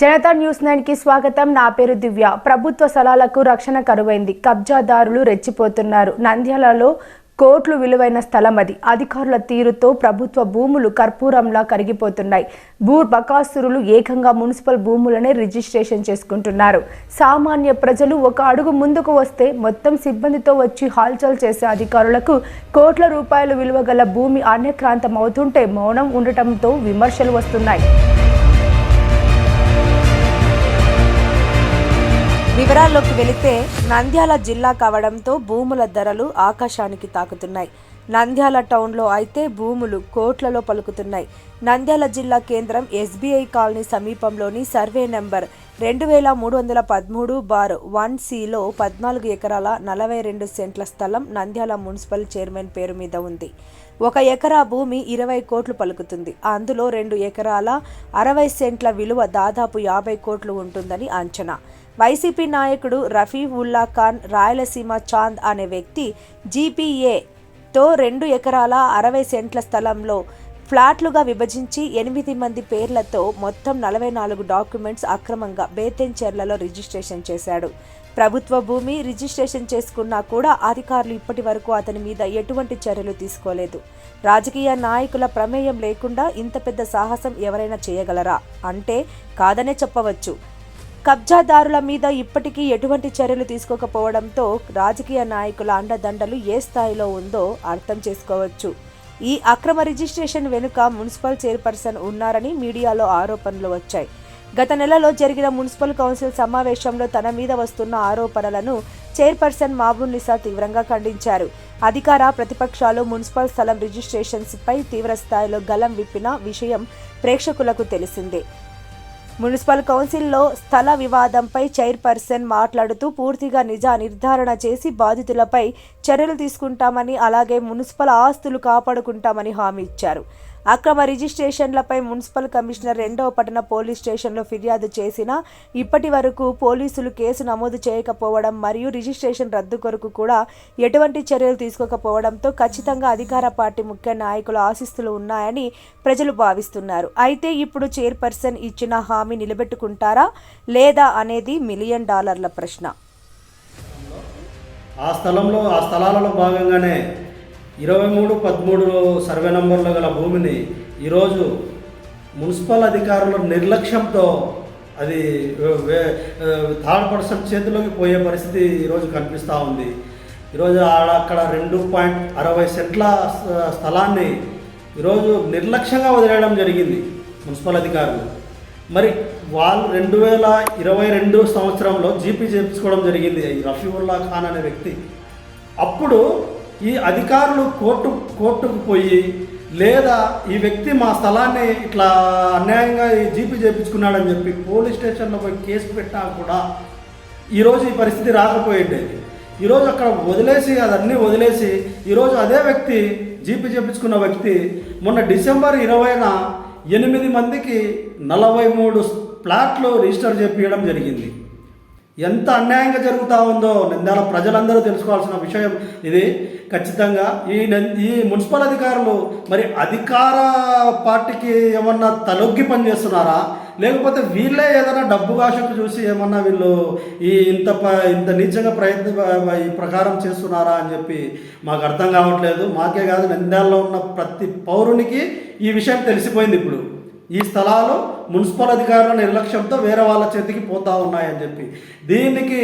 Janata news నైన్కి స్వాగతం. నా పేరు దివ్య. ప్రభుత్వ స్థలాలకు రక్షణ కరువైంది. కబ్జాదారులు రెచ్చిపోతున్నారు. నంద్యాలలో కోట్లు విలువైన స్థలం అది. అధికారుల తీరుతో ప్రభుత్వ భూములు కర్పూరంలా కరిగిపోతున్నాయి. భూ బకాసురులు ఏకంగా మున్సిపల్ భూములనే రిజిస్ట్రేషన్ చేసుకుంటున్నారు. సామాన్య ప్రజలు ఒక అడుగు ముందుకు వస్తే మొత్తం సిబ్బందితో వచ్చి హాల్చల్ చేసే అధికారులకు కోట్ల రూపాయలు విలువ గల భూమి అన్యక్రాంతం అవుతుంటే మౌనం ఉండటంతో విమర్శలు వస్తున్నాయి. వివరాల్లోకి వెళితే నంద్యాల జిల్లా కావడంతో భూముల ధరలు ఆకాశానికి తాకుతున్నాయి. నంద్యాల టౌన్లో అయితే భూములు కోట్లలో పలుకుతున్నాయి. నంద్యాల జిల్లా కేంద్రం ఎస్బీఐ కాలనీ సమీపంలోని సర్వే నెంబర్ రెండు వేల మూడు వందల పదమూడు బార్ వన్ సిలో పద్నాలుగు ఎకరాల నలభై రెండు సెంట్ల స్థలం నంద్యాల మున్సిపల్ చైర్మన్ పేరు మీద ఉంది. ఒక ఎకరా భూమి ఇరవై కోట్లు పలుకుతుంది. అందులో రెండు ఎకరాల అరవై సెంట్ల విలువ దాదాపు యాభై కోట్లు ఉంటుందని అంచనా. వైసీపీ నాయకుడు రఫీ ఉల్లా ఖాన్ రాయలసీమ చాంద్ అనే వ్యక్తి జీపీఏతో రెండు ఎకరాల అరవై సెంట్ల స్థలంలో ఫ్లాట్లుగా విభజించి ఎనిమిది మంది పేర్లతో మొత్తం నలభై నాలుగు డాక్యుమెంట్స్ అక్రమంగా బేతెన్చెర్లలో రిజిస్ట్రేషన్ చేశాడు. ప్రభుత్వ భూమి రిజిస్ట్రేషన్ చేసుకున్నా కూడా అధికారులు ఇప్పటి వరకు అతని మీద ఎటువంటి చర్యలు తీసుకోలేదు. రాజకీయ నాయకుల ప్రమేయం లేకుండా ఇంత పెద్ద సాహసం ఎవరైనా చేయగలరా? అంటే కాదనే చెప్పవచ్చు. కబ్జాదారుల మీద ఇప్పటికీ ఎటువంటి చర్యలు తీసుకోకపోవడంతో రాజకీయ నాయకుల అండదండలు ఏ స్థాయిలో ఉందో అర్థం చేసుకోవచ్చు. ఈ అక్రమ రిజిస్ట్రేషన్ వెనుక మున్సిపల్ చైర్పర్సన్ ఉన్నారని మీడియాలో ఆరోపణలు వచ్చాయి. గత నెలలో జరిగిన మున్సిపల్ కౌన్సిల్ సమావేశంలో తన మీద వస్తున్న ఆరోపణలను చైర్పర్సన్ మాబుల్ నిసా తీవ్రంగా ఖండించారు. అధికార ప్రతిపక్షాలు మున్సిపల్ స్థలం రిజిస్ట్రేషన్స్పై తీవ్ర స్థాయిలో గలం విప్పిన విషయం ప్రేక్షకులకు తెలిసిందే. మున్సిపల్ కౌన్సిల్లో స్థల వివాదంపై చైర్పర్సన్ మాట్లాడుతూ పూర్తిగా నిజ నిర్ధారణ చేసి బాధితులపై చర్యలు తీసుకుంటామని అలాగే మున్సిపల్ ఆస్తులు కాపాడుకుంటామని హామీ ఇచ్చారు. అక్రమ రిజిస్ట్రేషన్లపై మున్సిపల్ కమిషనర్ రెండవ పట్టణ పోలీస్ స్టేషన్లో ఫిర్యాదు చేసినా ఇప్పటి వరకు పోలీసులు కేసు నమోదు చేయకపోవడం మరియు రిజిస్ట్రేషన్ రద్దు కొరకు కూడా ఎటువంటి చర్యలు తీసుకోకపోవడంతో ఖచ్చితంగా అధికార పార్టీ ముఖ్య నాయకుల ఆశిస్తులు ఉన్నాయని ప్రజలు భావిస్తున్నారు. అయితే ఇప్పుడు చైర్పర్సన్ ఇచ్చిన హామీ నిలబెట్టుకుంటారా లేదా అనేది మిలియన్ డాలర్ల ప్రశ్న. ఆ స్థలంలో ఆ స్థలాలలో భాగంగానే ఇరవై మూడు పదమూడు సర్వే నంబర్లో గల భూమిని ఈరోజు మున్సిపల్ అధికారుల నిర్లక్ష్యంతో అది వే- థర్డ్ పర్సన్ చేతిలోకి పోయే పరిస్థితి ఈరోజు కనిపిస్తూ ఉంది. ఈరోజు అక్కడ రెండు పాయింట్ అరవై సెంట్ల స్థలాన్ని ఈరోజు నిర్లక్ష్యంగా వదిలేయడం జరిగింది మున్సిపల్ అధికారులు. మరి వాళ్ళు రెండు వేల ఇరవై రెండు సంవత్సరంలో జీపీ చేయించుకోవడం జరిగింది. ఈ రఫీవుల్లా ఖాన్ అనే వ్యక్తి. అప్పుడు ఈ అధికారులు కోర్టు కోర్టుకు పోయి లేదా ఈ వ్యక్తి మా స్థలాన్ని ఇట్లా అన్యాయంగా ఈ జీపీ చేయించుకున్నాడని చెప్పి పోలీస్ స్టేషన్లో పోయి కేసు పెట్టా కూడా ఈరోజు ఈ పరిస్థితి రాకపోయిండేది ఈరోజు అక్కడ వదిలేసి అదన్నీ వదిలేసి ఈరోజు అదే వ్యక్తి జీపీ చేయించుకున్న వ్యక్తి మొన్న డిసెంబర్ ఇరవైన ఎనిమిది మందికి నలభై మూడు ప్లాట్లు రిజిస్టర్ చేపించడం జరిగింది. ఎంత అన్యాయంగా జరుగుతూ ఉందో నంద్యాల ప్రజలందరూ తెలుసుకోవాల్సిన విషయం ఇది. ఖచ్చితంగా ఈ ఈ మున్సిపల్ అధికారులు మరి అధికార పార్టీకి ఏమన్నా తలొగ్గి పనిచేస్తున్నారా లేకపోతే వీళ్ళే ఏదైనా డబ్బు కాశకు చూసి ఏమన్నా వీళ్ళు ఈ ఇంత ప- ఇంత నీచంగా ప్రయత్న ఈ ప్రకారం చేస్తున్నారా అని చెప్పి మాకు అర్థం కావట్లేదు. మాకే కాదు నంద్యాలలో ఉన్న ప్రతి పౌరునికి ఈ విషయం తెలిసిపోయింది ఇప్పుడు. ఈ స్థలాలు మున్సిపల్ అధికారుల నిర్లక్ష్యంతో వేరే వాళ్ళ చేతికి పోతా ఉన్నాయని చెప్పి. దీనికి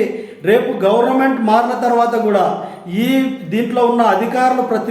రేపు గవర్నమెంట్ మారిన తర్వాత కూడా ఈ దీంట్లో ఉన్న అధికారులు ప్రతి